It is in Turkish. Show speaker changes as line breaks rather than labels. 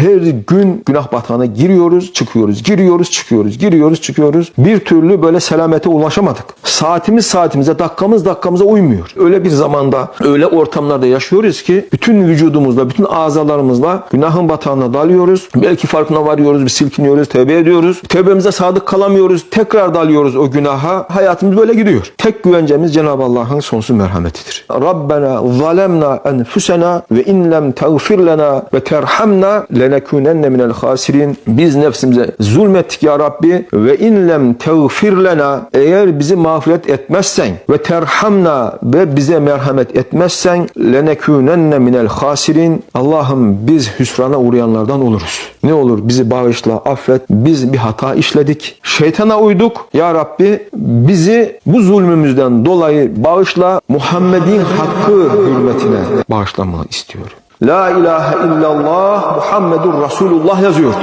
her gün günah batağına giriyoruz, çıkıyoruz, giriyoruz, çıkıyoruz, giriyoruz, çıkıyoruz. Bir türlü böyle selamete ulaşamadık. Saatimiz saatimize, dakikamız dakikamıza uymuyor. Öyle bir zamanda, öyle ortamlarda yaşıyoruz ki bütün vücudumuzla, bütün azalarımızla günahın batağına dalıyoruz. Belki farkına varıyoruz, bir silkiniyoruz, tövbe ediyoruz. Tövbemize sadık kalamıyoruz, tekrar dalıyoruz o günaha. Hayatımız böyle gidiyor. Tek güvencemiz Cenab-ı Allah'ın sonsuz merhametidir. Rabbena zalemna enfusena ve in lem lena ve terhamna lenekunenne minel hasirin. Biz nefsimize zulmettik ya Rabbi ve in lem tağfir lena eğer bizi mağfiret etmezsen ve terhamna ve bize merhamet etmezsen lenekunenne minel hasirin. Allah'ım biz hüsrana uğrayanlardan oluruz. Ne olur bizi bağışla, affet. Biz bir hata işledik. Şeytana uyduk. Ya Rabbi bizi bu zulmümüzden dolayı bağışla. Muhammed'in hakkı hürmetine bağışlamanı istiyorum. La ilahe illallah Muhammedur Resulullah yazıyor.